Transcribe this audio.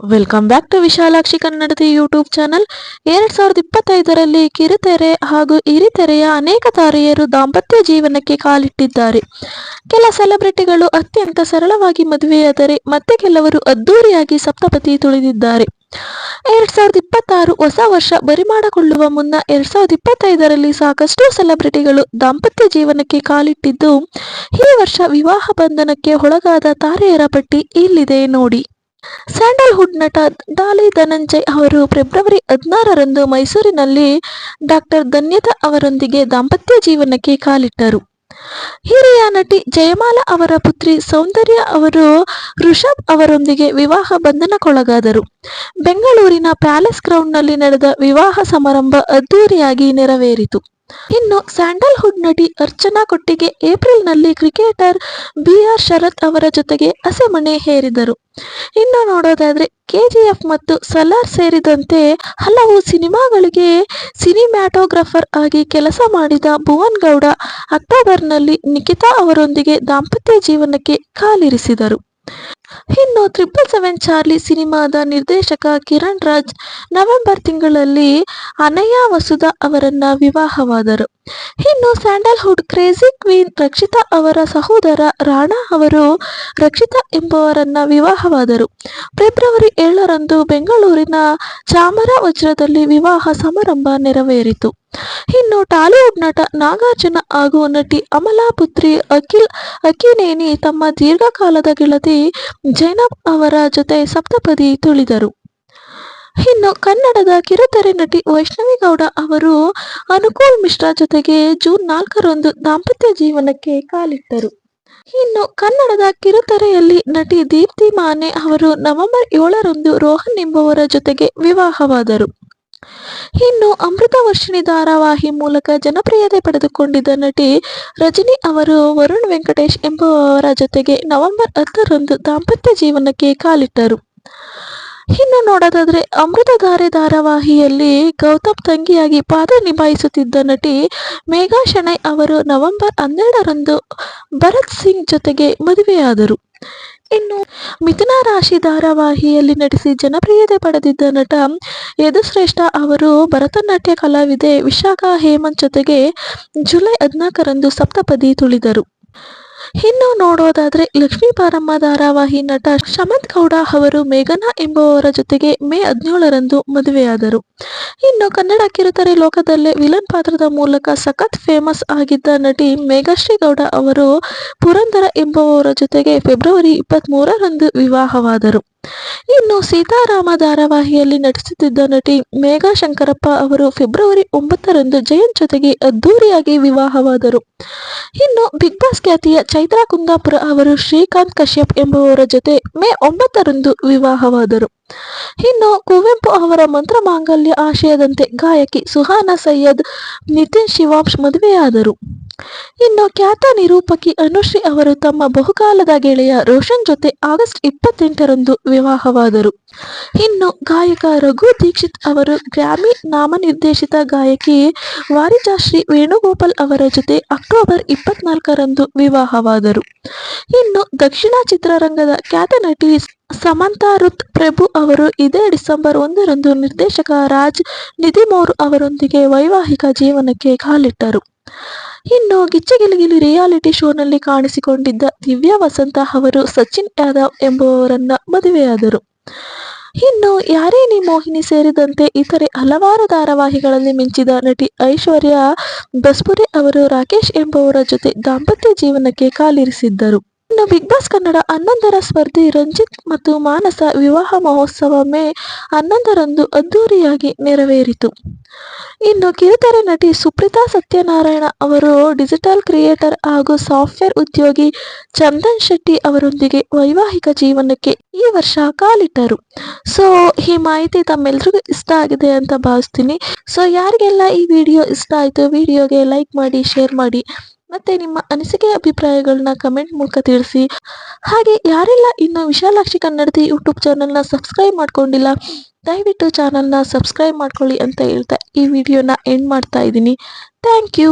Welcome back to Vishalakshi ಕನ್ನಡದ YouTube channel ಎರಡ್ ಸಾವಿರದ ಇಪ್ಪತ್ತೈದರಲ್ಲಿ ಕಿರುತೆರೆ ಹಾಗೂ ಹಿರಿತೆರೆಯ ಅನೇಕ ತಾರೆಯರು ದಾಂಪತ್ಯ ಜೀವನಕ್ಕೆ ಕಾಲಿಟ್ಟಿದ್ದಾರೆ. ಕೆಲ ಸೆಲೆಬ್ರಿಟಿಗಳು ಅತ್ಯಂತ ಸರಳವಾಗಿ ಮದುವೆಯಾದರೆ ಮತ್ತೆ ಕೆಲವರು ಅದ್ದೂರಿಯಾಗಿ ಸಪ್ತಪತಿ ತುಳಿದಿದ್ದಾರೆ. ಎರಡ್ ಸಾವಿರದ ಇಪ್ಪತ್ತಾರು ಹೊಸ ವರ್ಷ ಬರಿಮಾಡಿಕೊಳ್ಳುವ ಮುನ್ನ ಎರಡ್ ಸಾವಿರದ ಇಪ್ಪತ್ತೈದರಲ್ಲಿ ಸಾಕಷ್ಟು ಸೆಲೆಬ್ರಿಟಿಗಳು ದಾಂಪತ್ಯ ಜೀವನಕ್ಕೆ ಕಾಲಿಟ್ಟಿದ್ದು, ಈ ವರ್ಷ ವಿವಾಹ ಬಂಧನಕ್ಕೆ ಒಳಗಾದ ತಾರೆಯರ ಪಟ್ಟಿ ಇಲ್ಲಿದೆ ನೋಡಿ. ಸ್ಯಾಂಡಲ್ವುಡ್ ನಟ ಡಾಲಿ ಧನಂಜಯ್ ಅವರು ಫೆಬ್ರವರಿ ಹದಿನಾರರಂದು ಮೈಸೂರಿನಲ್ಲಿ ಡಾಕ್ಟರ್ ಧನ್ಯತಾ ಅವರೊಂದಿಗೆ ದಾಂಪತ್ಯ ಜೀವನಕ್ಕೆ ಕಾಲಿಟ್ಟರು. ಹಿರಿಯ ನಟಿ ಜಯಮಾಲಾ ಅವರ ಪುತ್ರಿ ಸೌಂದರ್ಯ ಅವರು ಋಷಭ್ ಅವರೊಂದಿಗೆ ವಿವಾಹ ಬಂಧನಕ್ಕೊಳಗಾದರು. ಬೆಂಗಳೂರಿನ ಪ್ಯಾಲೇಸ್ ಗ್ರೌಂಡ್ನಲ್ಲಿ ನಡೆದ ವಿವಾಹ ಸಮಾರಂಭ ಅದ್ದೂರಿಯಾಗಿ ನೆರವೇರಿತು. ಇನ್ನು ಸ್ಯಾಂಡಲ್ವುಡ್ ನಟಿ ಅರ್ಚನಾ ಕೊಟ್ಟಿಗೆ ಏಪ್ರಿಲ್ನಲ್ಲಿ ಕ್ರಿಕೆಟರ್ ಬಿ ಆರ್ ಶರತ್ ಅವರ ಜೊತೆಗೆ ಅಸೆಮಣೆ ಹೇರಿದರು. ಇನ್ನು ನೋಡೋದಾದ್ರೆ ಕೆಜಿಎಫ್ ಮತ್ತು ಸಲಾರ್ ಸೇರಿದಂತೆ ಹಲವು ಸಿನಿಮಾಗಳಿಗೆ ಸಿನಿಮ್ಯಾಟೋಗ್ರಾಫರ್ ಆಗಿ ಕೆಲಸ ಮಾಡಿದ ಭುವನ್ ಗೌಡ ಅಕ್ಟೋಬರ್ನಲ್ಲಿ ನಿಖಿತಾ ಅವರೊಂದಿಗೆ ದಾಂಪತ್ಯ ಜೀವನಕ್ಕೆ ಕಾಲಿರಿಸಿದರು. ಇನ್ನು ಟ್ರಿಪಲ್ ಸೆವೆನ್ ಚಾರ್ಲಿ ಸಿನಿಮಾದ ನಿರ್ದೇಶಕ ಕಿರಣ್ ರಾಜ್ ನವೆಂಬರ್ ತಿಂಗಳಲ್ಲಿ ಅನಯ್ಯ ವಸುಧಾ ಅವರನ್ನ ವಿವಾಹವಾದರು. ಇನ್ನು ಸ್ಯಾಂಡಲ್ವುಡ್ ಕ್ರೇಜಿ ಕ್ವೀನ್ ರಕ್ಷಿತಾ ಅವರ ಸಹೋದರ ರಾಣಾ ಅವರು ರಕ್ಷಿತಾ ಎಂಬುವರನ್ನ ವಿವಾಹವಾದರು. ಫೆಬ್ರವರಿ ಏಳರಂದು ಬೆಂಗಳೂರಿನ ಚಾಮರ ವಜ್ರದಲ್ಲಿ ವಿವಾಹ ಸಮಾರಂಭ ನೆರವೇರಿತು. ಇನ್ನು ಟಾಲಿವುಡ್ ನಟ ನಾಗಾರ್ಜುನ ಹಾಗೂ ನಟಿ ಅಮಲಾ ಪುತ್ರಿ ಅಖಿಲ್ ಅಕಿನೇನಿ ತಮ್ಮ ದೀರ್ಘಕಾಲದ ಗೆಳತಿ ಜೈನಬ್ ಅವರ ಜೊತೆ ಸಪ್ತಪದಿ ತುಳಿದರು. ಇನ್ನು ಕನ್ನಡದ ಕಿರುತೆರೆ ನಟಿ ವೈಷ್ಣವಿ ಗೌಡ ಅವರು ಅನುಕೂಲ್ ಮಿಶ್ರಾ ಜೊತೆಗೆ ಜೂನ್ ನಾಲ್ಕರಂದು ದಾಂಪತ್ಯ ಜೀವನಕ್ಕೆ ಕಾಲಿಟ್ಟರು. ಇನ್ನು ಕನ್ನಡದ ಕಿರುತೆರೆಯಲ್ಲಿ ನಟಿ ದೀಪ್ತಿ ಮಾನೆ ಅವರು ನವೆಂಬರ್ ಏಳರಂದು ರೋಹನ್ ಎಂಬುವರ ಜೊತೆಗೆ ವಿವಾಹವಾದರು. ಇನ್ನು ಅಮೃತ ವರ್ಷಿಣಿ ಧಾರಾವಾಹಿ ಮೂಲಕ ಜನಪ್ರಿಯತೆ ಪಡೆದುಕೊಂಡಿದ್ದ ನಟಿ ರಜನಿ ಅವರು ವರುಣ್ ವೆಂಕಟೇಶ್ ಎಂಬುವವರ ಜೊತೆಗೆ ನವೆಂಬರ್ ಹತ್ತರಂದು ದಾಂಪತ್ಯ ಜೀವನಕ್ಕೆ ಕಾಲಿಟ್ಟರು. ಇನ್ನು ನೋಡೋದಾದ್ರೆ ಅಮೃತಧಾರೆ ಧಾರಾವಾಹಿಯಲ್ಲಿ ಗೌತಮ್ ತಂಗಿಯಾಗಿ ಪಾತ್ರ ನಿಭಾಯಿಸುತ್ತಿದ್ದ ನಟಿ ಮೇಘಾ ಶೆಣೈ ಅವರು ನವೆಂಬರ್ ಹನ್ನೆರಡರಂದು ಭರತ್ ಸಿಂಗ್ ಜೊತೆಗೆ ಮದುವೆಯಾದರು. ಇನ್ನು ಮಿಥುನ ರಾಶಿ ಧಾರಾವಾಹಿಯಲ್ಲಿ ನಟಿಸಿ ಜನಪ್ರಿಯತೆ ಪಡೆದಿದ್ದ ನಟ ಯದುಶ್ರೇಷ್ಠ ಅವರು ಭರತನಾಟ್ಯ ಕಲಾವಿದೆ ವಿಶಾಖ ಹೇಮಂತ್ ಜೊತೆಗೆ ಜುಲೈ ಹದಿನಾಲ್ಕರಂದು ಸಪ್ತಪದಿ ತುಳಿದರು. ಇನ್ನು ನೋಡೋದಾದ್ರೆ ಲಕ್ಷ್ಮೀ ಪಾರಮ್ಮ ಧಾರಾವಾಹಿ ನಟ ಶಮಂತ್ ಗೌಡ ಅವರು ಮೇಘನಾ ಎಂಬುವವರ ಜೊತೆಗೆ ಮೇ ಹದಿನೇಳರಂದು ಮದುವೆಯಾದರು. ಇನ್ನು ಕನ್ನಡ ಕಿರುತೆರೆ ಲೋಕದಲ್ಲೇ ವಿಲನ್ ಪಾತ್ರದ ಮೂಲಕ ಸಖತ್ ಫೇಮಸ್ ಆಗಿದ್ದ ನಟಿ ಮೇಘಶ್ರೀ ಗೌಡ ಅವರು ಪುರಂದರ ಎಂಬುವವರ ಜೊತೆಗೆ ಫೆಬ್ರವರಿ ಇಪ್ಪತ್ತ್ ಮೂರರಂದು ವಿವಾಹವಾದರು. ಇನ್ನು ಸೀತಾರಾಮ ಧಾರಾವಾಹಿಯಲ್ಲಿ ನಟಿಸುತ್ತಿದ್ದ ನಟಿ ಮೇಘಾ ಶಂಕರಪ್ಪ ಅವರು ಫೆಬ್ರವರಿ ಒಂಬತ್ತರಂದು ಜಯಂತ್ ಜೊತೆಗೆ ಅದ್ದೂರಿಯಾಗಿ ವಿವಾಹವಾದರು. ಇನ್ನು ಬಿಗ್ ಬಾಸ್ ಖ್ಯಾತಿಯ ಚೈತ್ರಾ ಕುಂದಾಪುರ ಅವರು ಶ್ರೀಕಾಂತ್ ಕಶ್ಯಪ್ ಎಂಬುವವರ ಜೊತೆ ಮೇ ಒಂಬತ್ತರಂದು ವಿವಾಹವಾದರು. ಇನ್ನು ಕುವೆಂಪು ಅವರ ಮಂತ್ರ ಮಾಂಗಲ್ಯ ಆಶಯದಂತೆ ಗಾಯಕಿ ಸುಹಾನಾ ಸೈಯದ್ ನಿತಿನ್ ಶಿವಾಂಶ್ ಮದುವೆಯಾದರು. ಇನ್ನು ಖ್ಯಾತ ನಿರೂಪಕಿ ಅನುಶ್ರೀ ಅವರು ತಮ್ಮ ಬಹುಕಾಲದ ಗೆಳೆಯ ರೋಷನ್ ಜೊತೆ ಆಗಸ್ಟ್ ಇಪ್ಪತ್ತೆಂಟರಂದು ವಿವಾಹವಾದರು. ಇನ್ನು ಗಾಯಕ ರಘು ದೀಕ್ಷಿತ್ ಅವರು ಗ್ರಾಮಿ ನಾಮನಿರ್ದೇಶಿತ ಗಾಯಕಿ ವಾರಿಜಾಶ್ರೀ ವೇಣುಗೋಪಾಲ್ ಅವರ ಜೊತೆ ಅಕ್ಟೋಬರ್ ಇಪ್ಪತ್ನಾಲ್ಕರಂದು ವಿವಾಹವಾದರು. ಇನ್ನು ದಕ್ಷಿಣ ಚಿತ್ರರಂಗದ ಖ್ಯಾತ ನಟಿ ಸಮಂತಾ ರುತ್ ಪ್ರಭು ಅವರು ಇದೇ ಡಿಸೆಂಬರ್ ಒಂದರಂದು ನಿರ್ದೇಶಕ ರಾಜ್ ನಿಧಿಮೋರ್ ಅವರೊಂದಿಗೆ ವೈವಾಹಿಕ ಜೀವನಕ್ಕೆ ಕಾಲಿಟ್ಟರು. ಇನ್ನು ಗಿಚ್ಚಗಿಲಿಗಿಲಿ ರಿಯಾಲಿಟಿ ಶೋನಲ್ಲಿ ಕಾಣಿಸಿಕೊಂಡಿದ್ದ ದಿವ್ಯಾ ವಸಂತ ಅವರು ಸಚಿನ್ ಯಾದವ್ ಎಂಬುವವರನ್ನ ಮದುವೆಯಾದರು. ಇನ್ನು ಯಾರೇ ನೀ ಮೋಹಿನಿ ಸೇರಿದಂತೆ ಇತರೆ ಹಲವಾರು ಧಾರಾವಾಹಿಗಳಲ್ಲಿ ಮಿಂಚಿದ ನಟಿ ಐಶ್ವರ್ಯ ಬಸ್ಪುರೆ ಅವರು ರಾಕೇಶ್ ಎಂಬುವರ ಜೊತೆ ದಾಂಪತ್ಯ ಜೀವನಕ್ಕೆ ಕಾಲಿರಿಸಿದ್ದರು. ಇನ್ನು ಬಿಗ್ ಬಾಸ್ ಕನ್ನಡ ಹನ್ನೊಂದರ ಸ್ಪರ್ಧಿ ರಂಜಿತ್ ಮತ್ತು ಮಾನಸ ವಿವಾಹ ಮಹೋತ್ಸವ ಮೇ ಹನ್ನೊಂದರಂದು ಅದ್ದೂರಿಯಾಗಿ ನೆರವೇರಿತು. ಇನ್ನು ಕಿರುತೆರೆ ನಟಿ ಸುಪ್ರೀತಾ ಸತ್ಯನಾರಾಯಣ ಅವರು ಡಿಜಿಟಲ್ ಕ್ರಿಯೇಟರ್ ಹಾಗೂ ಸಾಫ್ಟ್ವೇರ್ ಉದ್ಯೋಗಿ ಚಂದನ್ ಶೆಟ್ಟಿ ಅವರೊಂದಿಗೆ ವೈವಾಹಿಕ ಜೀವನಕ್ಕೆ ಈ ವರ್ಷ ಕಾಲಿಟ್ಟರು. ಸೊ ಈ ಮಾಹಿತಿ ತಮ್ಮೆಲ್ರಿಗೂ ಇಷ್ಟ ಆಗಿದೆ ಅಂತ ಭಾವಿಸ್ತೀನಿ. ಸೊ ಯಾರಿಗೆಲ್ಲ ಈ ವಿಡಿಯೋ ಇಷ್ಟ ಆಯಿತು, ವಿಡಿಯೋಗೆ ಲೈಕ್ ಮಾಡಿ ಶೇರ್ ಮಾಡಿ ಮತ್ತೆ ನಿಮ್ಮ ಅನಿಸಿಕೆ ಅಭಿಪ್ರಾಯಗಳನ್ನ ಕಮೆಂಟ್ ಮೂಲಕ ತಿಳಿಸಿ. ಹಾಗೆ ಯಾರೆಲ್ಲ ಇನ್ನು ವಿಶಾಲಾಕ್ಷಿ ಕನ್ನಡತಿ ಯೂಟ್ಯೂಬ್ ಚಾನಲ್ನ ಸಬ್ಸ್ಕ್ರೈಬ್ ಮಾಡ್ಕೊಂಡಿಲ್ಲ, ದಯವಿಟ್ಟು ಚಾನಲ್ನ ಸಬ್ಸ್ಕ್ರೈಬ್ ಮಾಡ್ಕೊಳ್ಳಿ ಅಂತ ಹೇಳ್ತಾ ಈ ವಿಡಿಯೋನ ಎಂಡ್ ಮಾಡ್ತಾ ಇದ್ದೀನಿ. Thank you